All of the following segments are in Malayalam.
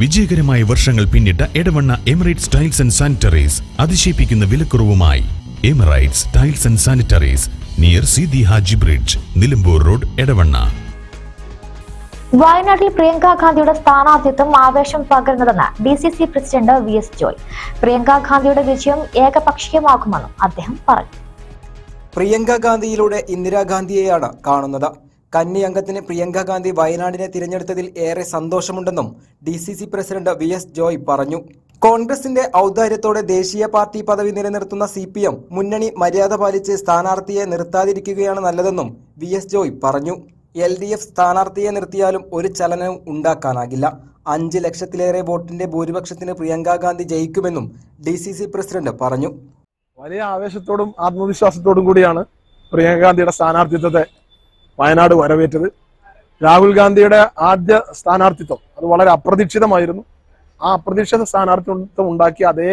വിജയകരമായ വർഷങ്ങൾ പിന്നിട്ട Edavanna Emirates tiles and sanitaries അതിശയിപ്പിക്കുന്ന വിലക്കുറവുമായി. Emirates tiles and sanitaries near Sidi Haji bridge Nilambur road Edavanna. വയനാട്ടിൽ പ്രിയങ്കാ ഗാന്ധിയുടെ സ്ഥാനാർത്ഥിത്വം ആവേശം പകരുന്നതെന്ന് D C C president V S Joy. Priyanka ഗാന്ധിയുടെ വിജയം ഏകപക്ഷീയമാകുമെന്നും അദ്ദേഹം പറഞ്ഞു. പ്രിയങ്ക ഗാന്ധിയിലൂടെ ഇന്ദിരാഗാന്ധിയെയാണ് കാണുന്നത്. കന്നി അംഗത്തിന് പ്രിയങ്ക ഗാന്ധി വയനാടിനെ തിരഞ്ഞെടുത്തതിൽ ഏറെ സന്തോഷമുണ്ടെന്നും D C C president V S Joy പറഞ്ഞു. കോൺഗ്രസിന്റെ ഔദാര്യത്തോടെ ദേശീയ പാർട്ടി പദവി നിലനിർത്തുന്ന സി പി എം മുന്നണി മര്യാദ പാലിച്ച് സ്ഥാനാർത്ഥിയെ നിർത്താതിരിക്കുകയാണ് നല്ലതെന്നും വി എസ് ജോയ് പറഞ്ഞു. എൽ ഡി എഫ് സ്ഥാനാർത്ഥിയെ നിർത്തിയാലും ഒരു ചലനവും ഉണ്ടാക്കാനാകില്ല. അഞ്ച് ലക്ഷത്തിലേറെ വോട്ടിന്റെ ഭൂരിപക്ഷത്തിന് പ്രിയങ്ക ഗാന്ധി ജയിക്കുമെന്നും ഡി സി സി പ്രസിഡന്റ് പറഞ്ഞു. വലിയ ആവേശത്തോടും ആത്മവിശ്വാസത്തോടും കൂടിയാണ് പ്രിയങ്ക ഗാന്ധിയുടെ സ്ഥാനാർത്ഥിത്വത്തെ വയനാട് വരവേറ്റത്. രാഹുൽ ഗാന്ധിയുടെ ആദ്യ സ്ഥാനാർത്ഥിത്വം അത് വളരെ അപ്രതീക്ഷിതമായിരുന്നു. ആ അപ്രതീക്ഷിത സ്ഥാനാർത്ഥിത്വം ഉണ്ടാക്കിയ അതേ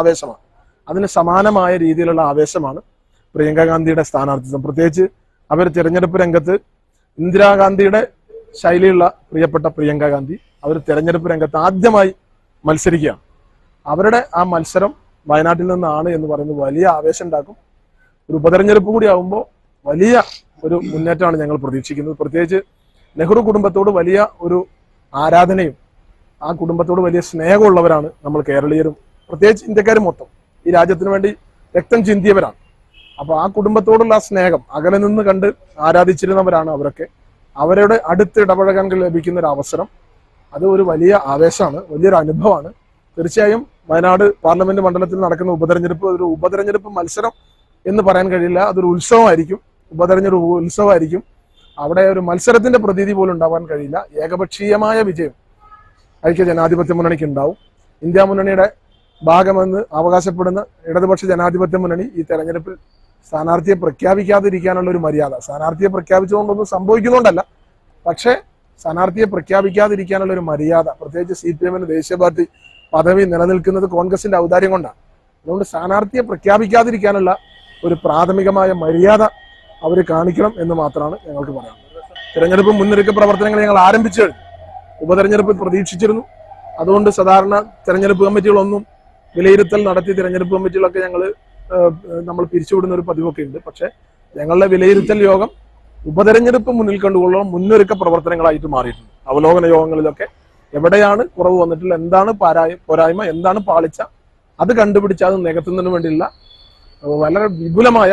ആവേശമാണ്. അതിന് സമാനമായ രീതിയിലുള്ള ആവേശമാണ് പ്രിയങ്ക ഗാന്ധിയുടെ സ്ഥാനാർത്ഥിത്വം. പ്രത്യേകിച്ച് അവർ തിരഞ്ഞെടുപ്പ് രംഗത്ത് ഇന്ദിരാഗാന്ധിയുടെ ശൈലിയുള്ള പ്രിയപ്പെട്ട പ്രിയങ്ക ഗാന്ധി അവർ തിരഞ്ഞെടുപ്പ് രംഗത്ത് ആദ്യമായി മത്സരിക്കുകയാണ്. അവരുടെ ആ മത്സരം വയനാട്ടിൽ നിന്നാണ് എന്ന് പറയുന്നത് വലിയ ആവേശം ഉണ്ടാക്കും. ഒരു ഉപതെരഞ്ഞെടുപ്പ് കൂടി ആകുമ്പോൾ വലിയ ഒരു മുന്നേറ്റമാണ് ഞങ്ങൾ പ്രതീക്ഷിക്കുന്നത്. പ്രത്യേകിച്ച് നെഹ്റു കുടുംബത്തോട് വലിയ ഒരു ആരാധനയും ആ കുടുംബത്തോട് വലിയ സ്നേഹമുള്ളവരാണ് നമ്മൾ കേരളീയരും. പ്രത്യേകിച്ച് ഇന്ത്യക്കാരും മൊത്തം. ഈ രാജ്യത്തിന് വേണ്ടി രക്തം ചിന്തിയവരാണ്. അപ്പൊ ആ കുടുംബത്തോടുള്ള ആ സ്നേഹം അകലെ നിന്ന് കണ്ട് ആരാധിച്ചിരുന്നവരാണ് അവരൊക്കെ. അവരുടെ അടുത്ത് ഇടപഴകാൻ ലഭിക്കുന്ന ഒരു അവസരം. അത് ഒരു വലിയ ആവേശമാണ് വലിയൊരു അനുഭവമാണ്. തീർച്ചയായും വയനാട് പാർലമെന്റ് മണ്ഡലത്തിൽ നടക്കുന്ന ഉപതെരഞ്ഞെടുപ്പ് ഒരു ഉപതെരഞ്ഞെടുപ്പ് മത്സരം എന്ന് പറയാൻ കഴിയില്ല. അതൊരു ഉത്സവമായിരിക്കും. ഉപതെരഞ്ഞെടുപ്പ് ഉത്സവമായിരിക്കും. അവിടെ ഒരു മത്സരത്തിന്റെ പ്രതീതി പോലും ഉണ്ടാവാൻ കഴിയില്ല. ഏകപക്ഷീയമായ വിജയം ഐക്യ ജനാധിപത്യ മുന്നണിക്ക് ഉണ്ടാവും. ഇന്ത്യ മുന്നണിയുടെ ഭാഗമെന്ന് അവകാശപ്പെടുന്ന ഇടതുപക്ഷ ജനാധിപത്യ മുന്നണി ഈ തെരഞ്ഞെടുപ്പിൽ സ്ഥാനാർത്ഥിയെ പ്രഖ്യാപിക്കാതിരിക്കാനുള്ള ഒരു മര്യാദ. സ്ഥാനാർത്ഥിയെ പ്രഖ്യാപിച്ചുകൊണ്ടൊന്നും സംഭവിക്കുന്നുണ്ടല്ല. പക്ഷേ സ്ഥാനാർത്ഥിയെ പ്രഖ്യാപിക്കാതിരിക്കാനുള്ള ഒരു മര്യാദ. പ്രത്യേകിച്ച് സി പി എമ്മിന് ദേശീയ പാർട്ടി പദവി നിലനിൽക്കുന്നത് കോൺഗ്രസിന്റെ ഔദാര്യം കൊണ്ടാണ് അതുകൊണ്ട് സ്ഥാനാർത്ഥിയെ പ്രഖ്യാപിക്കാതിരിക്കാനുള്ള ഒരു പ്രാഥമികമായ മര്യാദ അവർ കാണിക്കണം എന്ന് മാത്രമാണ് ഞങ്ങൾക്ക് പറയാം തിരഞ്ഞെടുപ്പ് മുന്നൊരുക്ക പ്രവർത്തനങ്ങൾ ഞങ്ങൾ ആരംഭിച്ചു ഉപതെരഞ്ഞെടുപ്പ് പ്രതീക്ഷിച്ചിരുന്നു. അതുകൊണ്ട് സാധാരണ തെരഞ്ഞെടുപ്പ് കമ്മിറ്റികളൊന്നും വിലയിരുത്തൽ നടത്തി തിരഞ്ഞെടുപ്പ് കമ്മിറ്റികളൊക്കെ ഞങ്ങൾ നമ്മൾ പിരിച്ചുവിടുന്ന ഒരു പതിവൊക്കെ ഉണ്ട്. പക്ഷേ ഞങ്ങളുടെ വിലയിരുത്തൽ യോഗം ഉപതെരഞ്ഞെടുപ്പ് മുന്നിൽ കണ്ടുകൊള്ളുന്ന മുന്നൊരുക്ക പ്രവർത്തനങ്ങളായിട്ട് മാറിയിട്ടുണ്ട്. അവലോകന യോഗങ്ങളിലൊക്കെ എവിടെയാണ് കുറവ് വന്നിട്ടുള്ള എന്താണ് പാരായ പോരായ്മ എന്താണ് പാളിച്ച അത് കണ്ടുപിടിച്ച് അത് നികത്തുന്നതിന് വേണ്ടിയുള്ള വളരെ വിപുലമായ